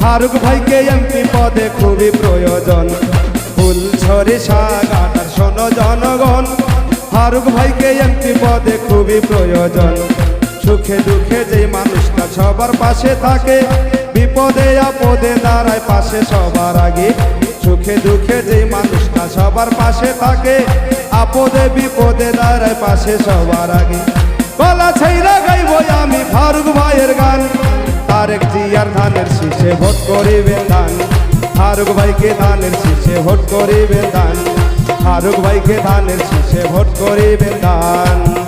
ফারুক ভাইকে এমপি পদে খুবই প্রয়োজন। ফুল ঝরে সাগাটার শোনো জনগণ। ফারুক ভাইকে এমপি পদে খুবই প্রয়োজন। সুখে দুঃখে যে মানুষটা সবার পাশে থাকে, বিপদে আপদে দাঁড়ায় পাশে সবার আগে। সুখে দুঃখে যে মানুষটা সবার পাশে থাকে, আপদে বিপদে দাঁড়ায় পাশে সবার আগে। গলা ছাইরা গাইব আমি ফারুক ভাইয়ের গান। তারেক জিয়ার ধানের শীষে ভোট করিবেন দান ফারুক ভাইকে ধানের শীষে ভোট করিবেন দান ফারুক ভাইকে ধানের শীষে ভোট করিবেন দান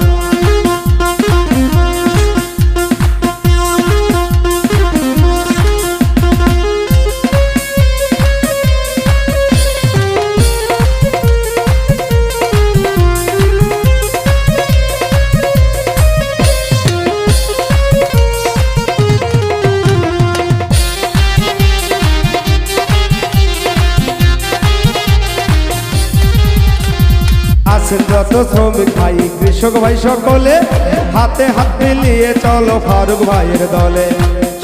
যত শ্রমিক ভাই কৃষক ভাই সকলে হাতে হাত মিলিয়ে চলো ফারুক ভাইয়ের দলে।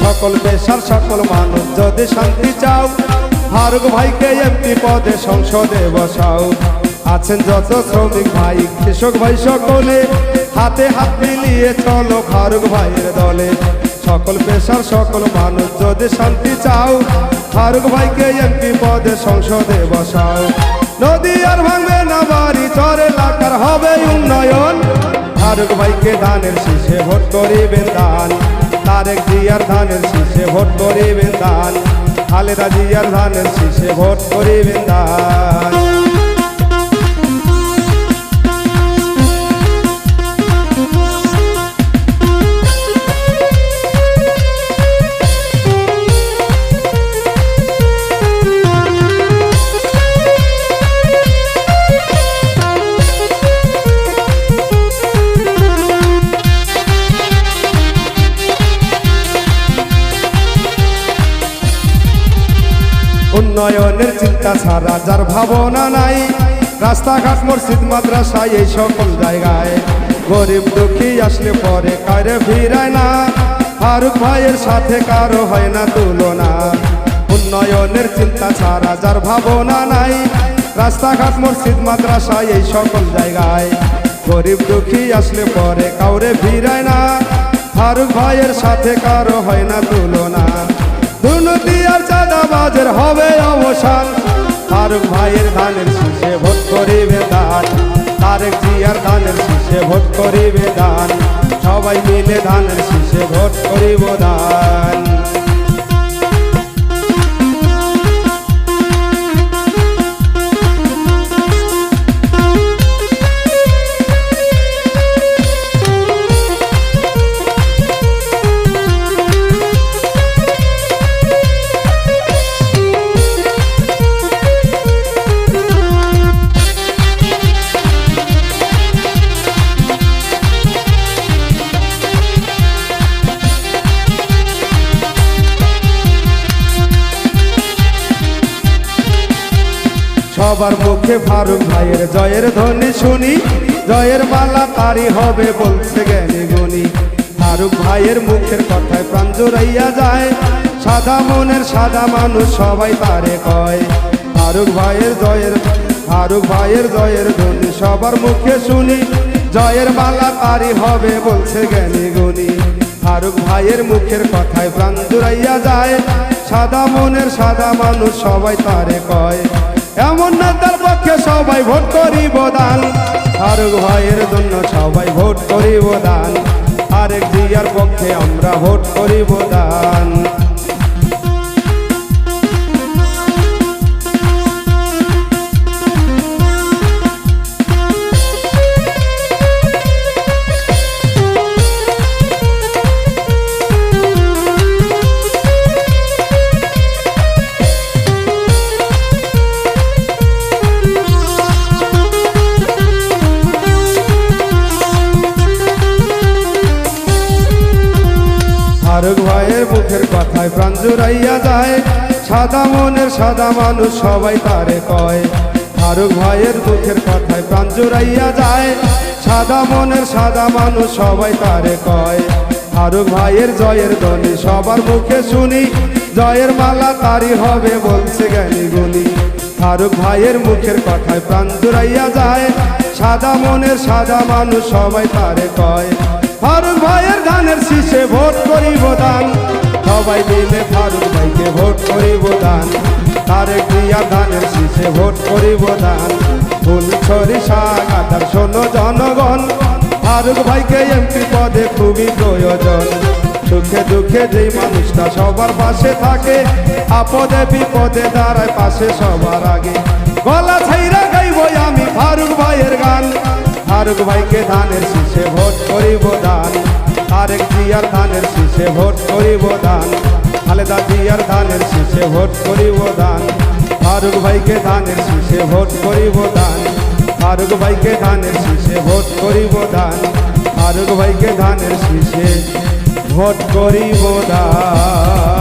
সকল পেশার সকল মানুষ যদি শান্তি চাও, ফারুক ভাইকে এমপি পদে সংসদে বসাও। আছেন যত শ্রমিক ভাই, কৃষক ভাই সকলে হাতে হাত মিলিয়ে চলো ফারুক ভাইয়ের দলে। সকল পেশার সকল মানুষ যদি শান্তি চাও, ফারুক ভাইকে এমপি পদে সংসদে বসাও। নদী আর ভাঙবে না বাড়ি, চর এলাকার হবে উন্নয়ন। ফারুক ভাইকে ধানের শীষে ভোট করিবেন দান। তারেক জিয়ার ধানের শীষে ভোট করিবেন দান। খালেদা জিয়ার ধানের শীষে ভোট করিবেন দান। উন্নয়নের চিন্তা ছাড়া যার ভাবনা নাই। রাস্তাঘাট, মসজিদ, মাদ্রাসায় এই সকল জায়গায়। গরিব দুঃখী আসলে পরে কারে ফিরায় না। ফারুক ভাইয়ের সাথে কারও হয় না তুলনা। উন্নয়নের চিন্তা ছাড়া যার ভাবনা নাই। রাস্তাঘাট, মসজিদ, মাদ্রাসায় এই সকল জায়গায়। গরিব দুঃখী আসলে পরে কাউরে ফিরায় না। ফারুক ভাইয়ের সাথে কারও হয় না তুলনা। দুর্নীতি আর চাঁদাবাজের হবে অবসান। ফারুক ভাইয়ের ধানের শীষে ভোট করিবে দান। তারেক জিয়ার ধানের শীষে ভোট করিবে দান। সবাই মিলে ধানের শীষে ভোট করিব দান। সবার মুখে ফারুক ভাইয়ের জয়ের ধ্বনি শুনি। জয়ের মালা তারি হবে বলছে জ্ঞানী গুণী। ফারুক ভাইয়ের মুখের কথায় প্রাণ জোড়াইয়া যায়। সাদা মনের সাদা মানুষ সবাই তারে কয়। ফারুক ভাইয়ের জয়ের ফারুক ভাইয়ের জয়ের ধ্বনি সবার মুখে শুনি। জয়ের মালা তারি হবে বলছে জ্ঞানী গুণী। ফারুক ভাইয়ের মুখের কথায় প্রাণ জুড়াইয়া যায়। সাদা মনের সাদা মানুষ সবাই তারে কয়। এমন নেতার পক্ষে সবাই ভোট করিব দান। ফারুক ভাইয়ের জন্য সবাই ভোট করিব দান। আরেক জিয়ার পক্ষে আমরা ভোট করিব দান। কথায় প্রাণ জুড়াইয়া যায়। সাদা মনের সাদা মানুষ সবাই তারে কয়। ফারুক ভাইয়ের মুখের কথায় প্রাণ জুড়াইয়া যায়। সাদা মনের সাদা মানুষ সবাই তারে কয়। ফারুক ভাইয়ের জয়ের ধ্বনি সবার মুখে শুনি। জয়ের মালা তারি হবে বলছে জ্ঞানী গুণী। ফারুক ভাইয়ের মুখের কথায় প্রাণ জুড়াইয়া যায়। সাদা মনের সাদা মানুষ সবাই তারে কয়। ফারুক ভাইয়ের ধানের শীষে ভোট করিব দান। সবাই মিলে ফারুক ভাইকে ভোট করিব দান। তারে ক্রিয়া ধানের শীষে ভোট করিব দান। ফুল ছড়ি সাগাতার শোনো জনগণ। ফারুক ভাইকে এমপি পদে খুবই প্রয়োজন। সুখে দুঃখে যেই মানুষটা সবার পাশে থাকে, আপদে বিপদে দাঁড়ায় পাশে সবার আগে। গলা ছাইরা গাইব আমি ফারুক ভাইয়ের গান। ফারুক ভাইকে ধানের শীষে ভোট করিব দান। আরেক জিয়ার ধানের শীষে ভোট করিব দান। খালেদা জিয়ার ধানের শীষে ভোট করিব দান। ফারুক ভাইকে ধানের শীষে ভোট করিব দান। ফারুক ভাইকে ধানের শীষে ভোট করিব দান। ফারুক ভাইকে ধানের শীষে ভোট করিব দান।